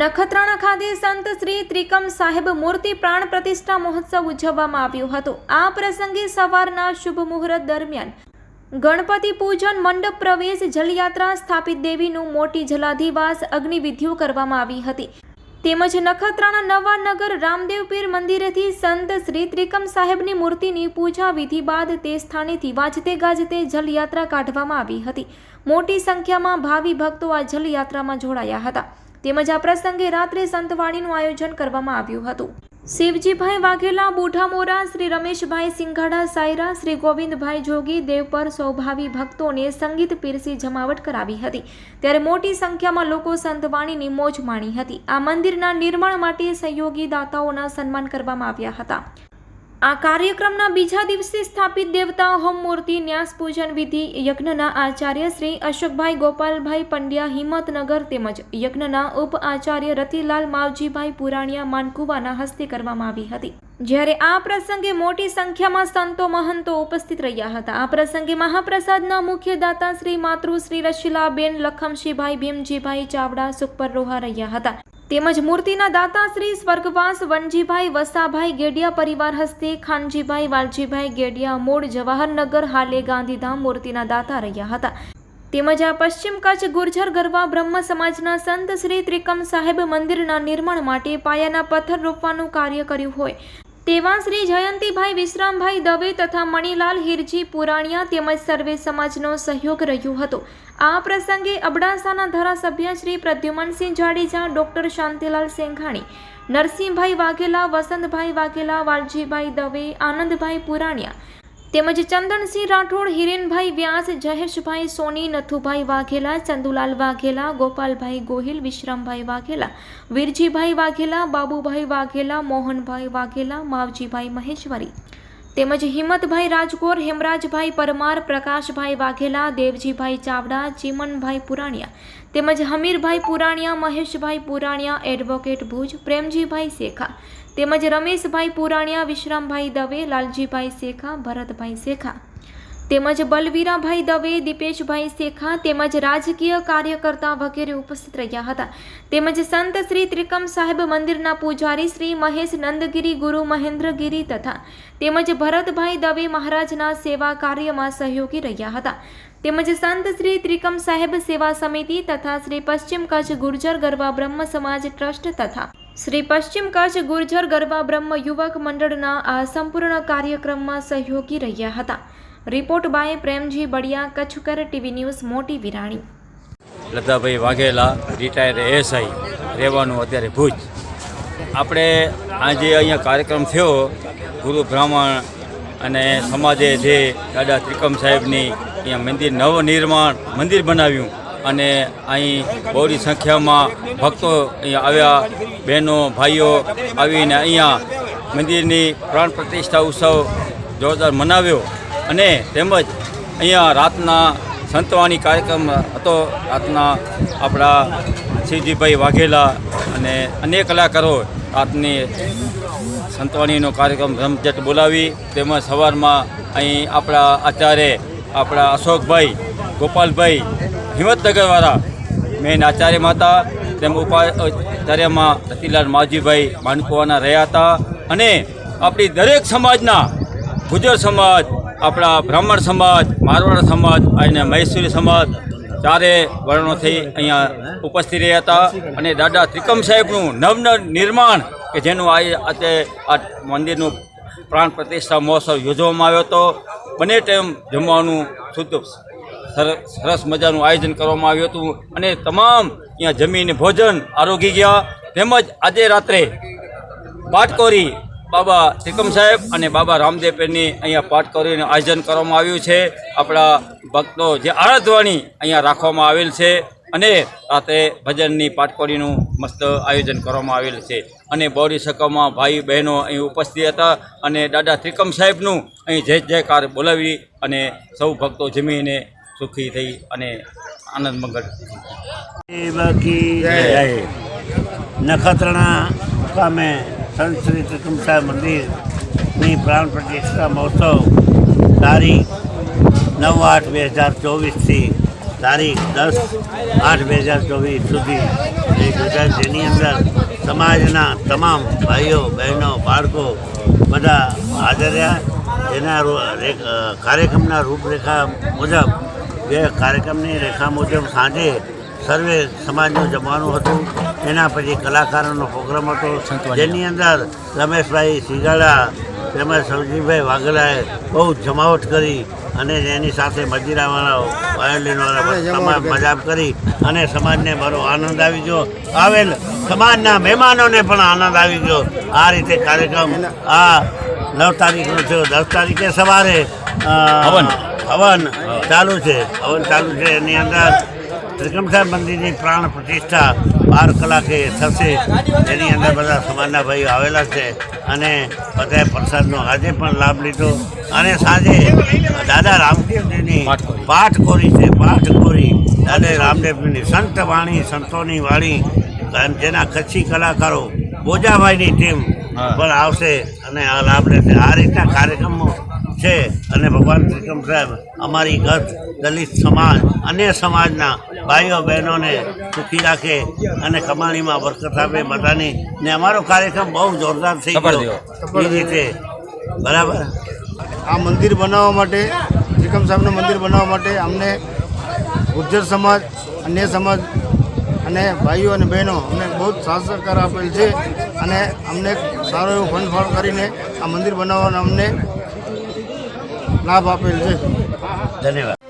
નખત્રાણા ખાતે સંત શ્રી ત્રિકમ સાહેબ મૂર્તિ પ્રાણ પ્રતિષ્ઠા મહોત્સવ ઉજવવામાં આવ્યો હતો. આ પ્રસંગે સવારના શુભ મુહૂર્ત દરમિયાન ગણપતિ પૂજન મંડપ પ્રવેશ જલયાત્રા સ્થાપિત દેવીનું મોટી જલાધિવાસ અગ્નિવિધિઓ કરવામાં આવી હતી. તેમજ નખત્રાણા નવા નગર રામદેવ પીર મંદિરેથી સંત શ્રી ત્રિકમ સાહેબની મૂર્તિની પૂજા વિધિ બાદ તે સ્થાનેથી વાજતે ગાજતે જલયાત્રા કાઢવામાં આવી હતી. મોટી સંખ્યામાં ભાવિ ભક્તો આ જલયાત્રામાં જોડાયા હતા. તેમજ આ પ્રસંગે રાત્રે સંતવાણીનું આયોજન કરવામાં આવ્યું હતું. શિવજીભાઈ વાઘેલા બુઢામોરા શ્રી રમેશભાઈ સિંઘાડા, સાયરા, શ્રી ગોવિંદભાઈ જોગી, દેવપર સ્વભાવી ભક્તોને સંગીત પીરસી જમાવટ કરાવી હતી. ત્યારે મોટી સંખ્યામાં લોકો સંતવાણીની મોજ માણી હતી. આ મંદિરના નિર્માણ માટે સહયોગી દાતાઓના સન્માન કરવામાં આવ્યા હતા. આ કાર્યક્રમના બીજા દિવસે સ્થાપિત દેવતા હોમ મૂર્તિ, ન્યાસ પૂજન વિધિ, યજ્ઞના આચાર્ય શ્રી અશોકભાઈ ગોપાલભાઈ પંડ્યા, હિંમતનગર તેમજ યજ્ઞના ઉપ આચાર્ય રતિલાલ માવજીભાઈ પુરાણિયા માનકુવાના હસ્તે કરવામાં આવી હતી. જ્યારે આ પ્રસંગે મોટી સંખ્યામાં સંતો મહંતો ઉપસ્થિત રહ્યા હતા. આ પ્રસંગે મહાપ્રસાદના મુખ્ય દાતા શ્રી માતૃશ્રી રશીલાબેન, લખમશીભાઈ, ભીમજીભાઈ ચાવડા, સુખપર રોહા રહ્યા હતા. તેમજ મૂર્તિના દાતા શ્રી સ્વર્ગવાસ વનજીભાઈ વસાભાઈ ગેડિયા પરિવાર હસ્તે ખાનજીભાઈ વાલજીભાઈ ગેડિયા મૂળ જવાહરનગર હાલે ગાંધીધામ મૂર્તિના દાતા રહ્યા હતા. તેમજ આ પશ્ચિમ કચ્છ ગુર્જર ગરવા બ્રહ્મ સમાજના સંત શ્રી ત્રિકમ સાહેબ મંદિરના નિર્માણ માટે પાયાના પથ્થર રોપવાનું કાર્ય કર્યું હોય. તેવા શ્રી જયંતિભાઈ વિશ્રામભાઈ દવે તથા મણિલાલ હિરજી પુરાણિયા તેમજ સર્વે સમાજનો સહયોગ રહ્યો હતો. આ પ્રસંગે અબડાસાના ધારાસભ્ય શ્રી પ્રદ્યુમનસિંહ જાડેજા, ડોક્ટર શાંતિલાલ સેંઘાણી, નરસિંહભાઈ વાઘેલા, વસંતભાઈ વાઘેલા, વાલજીભાઈ દવે, આનંદભાઈ પુરાણિયા તેમજ ચંદનસિંહ રાઠોડ, હિરેનભાઈ વ્યાસ જહેશભાઈ સોની, નથુભાઈ વાઘેલા, ચંદુલાલ વાઘેલા, ગોપાલભાઈ ગોહિલ, વિશ્રામભાઈ વાઘેલા, વીરજીભાઈ વાઘેલા, બાબુભાઈ વાઘેલા, મોહનભાઈ વાઘેલા, માવજીભાઈ મહેશ્વરી. તેમજ હિંમતભાઈ રાજગોર હેમરાજભાઈ પરમાર, પ્રકાશભાઈ વાઘેલા, દેવજીભાઈ ચાવડા, ચીમનભાઈ પુરાણિયા તેમજ હમીરભાઈ પુરાણિયા, મહેશભાઈ પુરાણિયા, એડવોકેટ ભુજ, પ્રેમજીભાઈ શેખા તેમજ રમેશભાઈ પુરાણિયા, વિશ્રામભાઈ દવે, લાલજીભાઈ શેખા, ભરતભાઈ શેખા તેમજ બલવીરાભાઈ દવે, દીપેશભાઈ શેખા તેમજ રાજકીય કાર્યકર્તા વગેરે ઉપસ્થિત રહ્યા હતા. તેમજ સંત શ્રી ત્રિકમ સાહેબ મંદિરના પૂજારી શ્રી મહેશ નંદગીરી, ગુરુ મહેન્દ્રગીરી તથા તેમજ ભરતભાઈ દવે મહારાજના સેવા કાર્યમાં સહયોગી રહ્યા હતા. તેમજ સંત શ્રી ત્રિકમ સાહેબ સેવા સમિતિ તથા શ્રી પશ્ચિમ કચ્છ ગુર્જર ગરબા બ્રહ્મ સમાજ ટ્રસ્ટ તથા શ્રી પશ્ચિમ કચ્છ ગુર્જર ગરબા બ્રહ્મ યુવક મંડળના આ સંપૂર્ણ કાર્યક્રમમાં સહયોગી રહ્યા હતા. Report by Premji Baliya કચ્છકર TV news, Moti Virani. Latabhai Vaghela retire ASI, રહેવાનું અત્યારે ભુજ. આપણે આજે અહીંયા કાર્યક્રમ થયો, ગુરુ બ્રાહ્મણ અને સમાજે જે દાદા ત્રિકમ સાહેબની અહીંયા મંદિર નવનિર્માણ મંદિર બનાવ્યું અને અહીં બહોળી સંખ્યામાં ભક્તો અહીંયા આવ્યા, બહેનો, ભાઈઓ આવીને અહીંયા મંદિરની પ્રાણ પ્રતિષ્ઠા ઉત્સવ જોરદાર મનાવ્યો. અને તેમજ અહીંયા રાતના સંતવાણી કાર્યક્રમ હતો. રાતના આપણા શિવજીભાઈ વાઘેલા અને અનેક કલાકારો રાતની સંતવાણીનો કાર્યક્રમ રમઝટ બોલાવી. તેમજ સવારમાં અહીં આપણા આચાર્ય, આપણા અશોકભાઈ, ગોપાલભાઈ, હિંમતનગરવાળા, મેન આચાર્ય માતા, તેમ ઉપાચાર્યમાં રતિલાલ માવજીભાઈ માનકુવાના રહ્યા હતા. અને આપણી દરેક સમાજના ગુજર સમાજ આપણા બ્રાહ્મણ સમાજ, મારવાડ સમાજ અને મહેશ્વરી સમાજ ચારે વર્ણોથી અહીંયા ઉપસ્થિત રહ્યા હતા અને દાદા ત્રિકમ સાહેબનું નવન નિર્માણ કે જેનું આજે આ મંદિરનું પ્રાણ પ્રતિષ્ઠા મહોત્સવ યોજવામાં આવ્યો હતો. બંને ટાઈમ જમવાનું શુદ્ધ સરસ સરસ મજાનું આયોજન કરવામાં આવ્યું હતું અને તમામ અહીંયા જમીને, ભોજન આરોગી ગયા. તેમજ આજે રાત્રે પાટકોરી બાબા ત્રિકમ સાહેબ અને બાબા રામદેવની અહીંયા અહીંયા કરીને આયોજન કરવામાં આવ્યું છે. આપણા ભક્તો જે આરાધવાણી અહીંયા રાખવામાં આવેલ છે અને રાતે ભજનની પાટકોરીનું મસ્ત આયોજન કરવામાં આવેલ છે. અને બોડી સકામાં ભાઈ બહેનો અહીં ઉપસ્થિત હતા અને દાદા ત્રિકમ સાહેબનું અહીં જય જયકાર બોલાવી અને સૌ ભક્તો જમીને સુખી થઈ અને આનંદ મંગળ. નખત્રણા જય. નખત્રાણા મુકામે સંત શ્રી ત્રિકમ સાહેબ મંદિરની પ્રાણ પ્રતિષ્ઠા મહોત્સવ, તારીખ નવ આઠ બે હજાર ચોવીસથી તારીખ દસ આઠ બે હજાર ચોવીસ સુધી ગુજરાત. જેની અંદર સમાજના તમામ ભાઈઓ, બહેનો, બાળકો બધા હાજર રહ્યા. એના કાર્યક્રમના રૂપરેખા મુજબ, જે કાર્યક્રમની રેખા મુજબ સાંજે સર્વે સમાજનું જમવાનું હતું. એના પછી કલાકારોનો પ્રોગ્રામ હતો. જેની અંદર રમેશભાઈ સિગાડા તેમજ સવજીભાઈ વાઘેલાએ બહુ જમાવટ કરી અને એની સાથે મજીરાવાળાઓ વાયોલિનવાળા તમામ મજાક કરી અને સમાજને મારો આનંદ આવી ગયો. આવેલ સમાજના મહેમાનોને પણ આનંદ આવી ગયો. આ રીતે કાર્યક્રમ આ નવ તારીખનો થયો. દસ તારીખે સવારે હવન. હવન ચાલુ છે. હવન ચાલુ છે. એની અંદર ત્રિકમસાહેબ મંદિરની પ્રાણ પ્રતિષ્ઠા બાર કલાકે થશે. એની અંદર બધા સમાજના ભાઈઓ આવેલા છે અને બધાએ પ્રસાદનો આજે પણ લાભ લીધો. અને સાંજે દાદા રામદેવજીની. પાઠકોરી છે પાઠકોરી દાદા રામદેવજીની સંત વાણી સંતોની વાણી જેના કચ્છી કલાકારો બોજાભાઈની ટીમ પણ આવશે અને આ લાભ લેશે. આ રીતના કાર્યક્રમો છે અને ભગવાન ત્રિકમ સાહેબ અમારી ગત દલિત સમાજ અન્ય સમાજના ભાઈઓ બહેનોને સુખી રાખે અને કમાણીમાં બરકત આપે બધાની. ને અમારો કાર્યક્રમ બહુ જોરદાર થઈ ગયો. એ રીતે. બરાબર? આ મંદિર બનાવવા માટે ત્રિકમ સાહેબનું મંદિર બનાવવા માટે અમને ગુર્જર સમાજ અન્ય સમાજ અને ભાઈઓ અને બહેનો અમને બહુ જ સાથ સહકાર આપેલ છે અને અમને સારો એવો ફંડ ફાળ કરીને આ મંદિર બનાવવાનો અમને લાભ આપેલ છે. ધન્યવાદ.